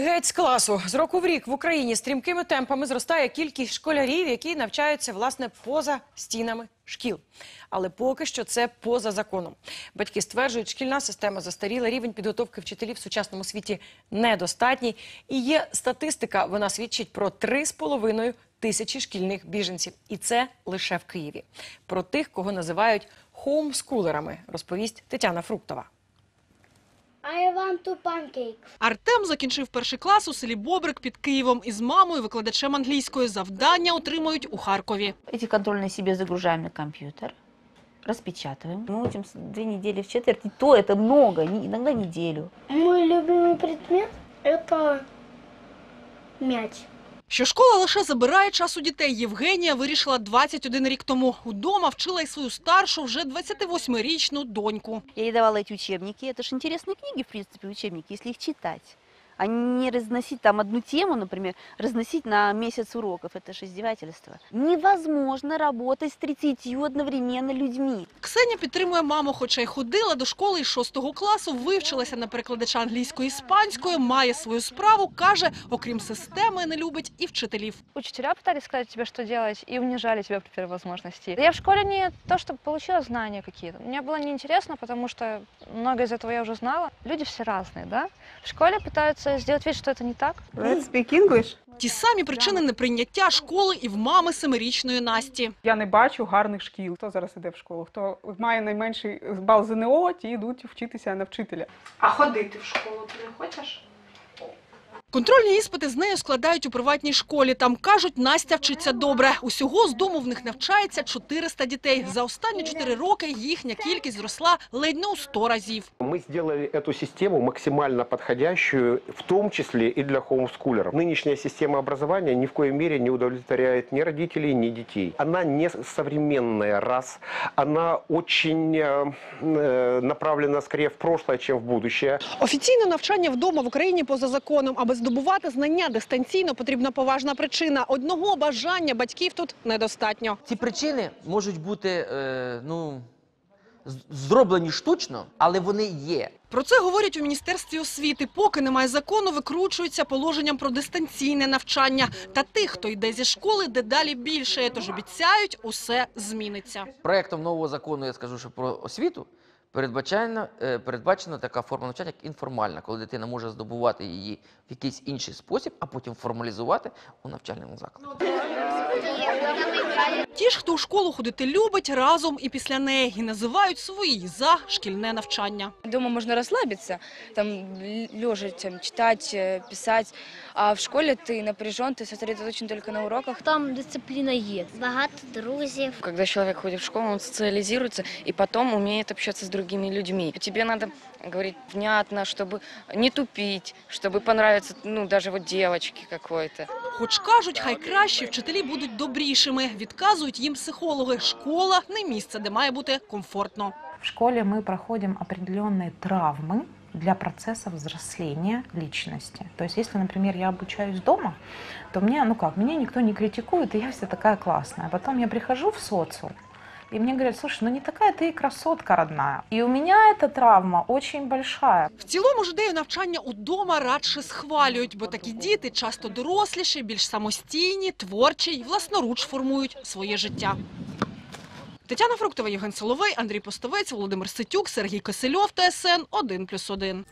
Геть з класу з року в рік в Україні стрімкими темпами зростає кількість школярів, які навчаються власне поза стінами шкіл. Але поки що це поза законом. Батьки стверджують, шкільна система застаріла, рівень підготовки вчителів в сучасному світі недостатній. І є статистика, вона свідчить про 3,5 тисячі шкільних біженців. І це лише в Києві. Про тих, кого називають хоумскулерами, розповість Тетяна Фруктова. I want two pancakes. Артем закінчив перший клас у селі Бобрик під Києвом із мамою, викладачем англійської. Завдання отримують у Харкові. Эти контрольные себе загружаем на компьютер, распечатываем. Мы учим с- две недели в четверть, и то это много, не- иногда неделю. Мой любимый предмет – это мяч. Що школа лише забирає час у дітей. Євгенія вирішила 21 рік тому. Удома вчила й свою старшу, вже 28-річну доньку. Я ей давала эти учебники. Это же интересные книги, в принципе, учебники, если их читать. А не разносить там одну тему, например, разносить на месяц уроков. Это же издевательство. Невозможно работать с 30 одновременно людьми. Ксеня підтримує маму, хоча й ходила до школи із 6 класу, вивчилася на перекладача англійської іспанської, має свою справу, каже, окрім системи, не любить і вчителів. Учителя пытались сказать тебе, что делать, и унижали тебя при первой возможности. Я в школе не то, чтобы получила знания какие-то. Мне было неинтересно, потому что много из этого я уже знала. Люди все разные, да? В школе пытаются сделать вид, что это не так. Let's speak English. Ті самі причини неприйняття школи і в мами семирічної Насті. Я не бачу гарних шкіл. Хто зараз іде в школу? Хто має найменший бал ЗНО, ті йдуть вчитися на вчителя. А ходити в школу ти не хочеш? Контрольні іспити з нею складають у приватній школі. Там кажуть, Настя вчиться добре. Усього з дому в них навчається 400 дітей. За останні 4 роки їхня кількість зросла ледь не у 100 разів. Мы сделали эту систему максимально подходящую, в том числе и для хоумскулеров. Нынешняя система образования ни в коей мере не удовлетворяет ни родителей, ни детей. Она не современная, раз. Она очень э, э, направлена скорее в прошлое, чем в будущее. Офіційне навчання вдома в Україні поза законом. Аби здобувати знання дистанційно, потрібна поважна причина. Одного бажання батьків тут недостатньо. Ці причини можуть бути е, ну, зроблені штучно, але вони є. Про це говорять у міністерстві освіти. Поки немає закону, викручуються положенням про дистанційне навчання. Та тих, хто йде зі школи, дедалі більше. Тож обіцяють, усе зміниться. Проектом нового закону я скажу, що про освіту передбачена, е, передбачена така форма навчання, як інформальна, коли дитина може здобувати її в якийсь інший спосіб, а потім формалізувати у навчальному закладі. Ті ж, хто у школу ходити любить, разом і після неї і називають свої за шкільне навчання. Дома можно расслабиться, там лежа там, читать, э, писать, а в школе ты напряжен, ты сосредоточен только на уроках. Там дисципліна є. Багато друзів. Когда человек ходит в школу, он социализируется и потом умеет общаться с другими людьми. Тебе надо говорить внятно, чтобы не тупить, чтобы понравиться, ну, даже вот девочке какой-то. Хоч кажуть, хай краще вчителі будуть добрішими. Відказують їм психологи. Школа не місце, де має бути комфортно. В школе мы проходим определенные травмы для процесса взросления личности. То есть, если, например, я обучаюсь дома, то мне, ну как, меня никто не критикует, и я вся такая классная. А потом я прихожу в социум, и мне говорят, слушай, ну не такая ты и красотка родная. И у меня эта травма очень большая. В цілому ж ідею навчання удома радше схвалюють, бо такі діти часто доросліші, більш самостійні, творчі й власноруч формують своє життя. Тетяна Фруктова, Євген Соловей, Андрій Постовець, Володимир Ситюк, Сергій Кисельов, ТСН 1+,1.